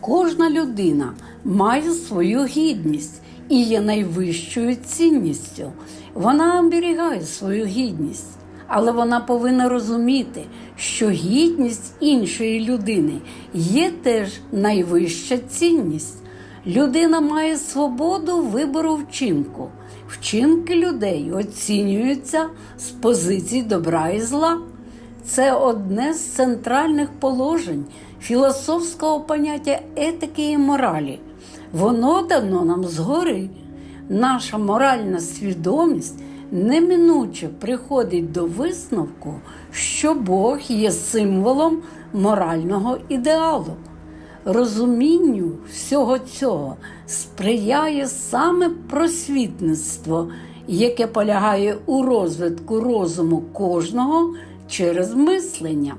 Кожна людина має свою гідність і є найвищою цінністю. Вона оберігає свою гідність, але вона повинна розуміти, що гідність іншої людини є теж найвища цінність. Людина має свободу вибору вчинку. Вчинки людей оцінюються з позицій добра і зла. Це одне з центральних положень філософського поняття етики і моралі. Воно дано нам згори. Наша моральна свідомість неминуче приходить до висновку, що Бог є символом морального ідеалу. Розумінню всього цього сприяє саме просвітництво, яке полягає у розвитку розуму кожного через мислення.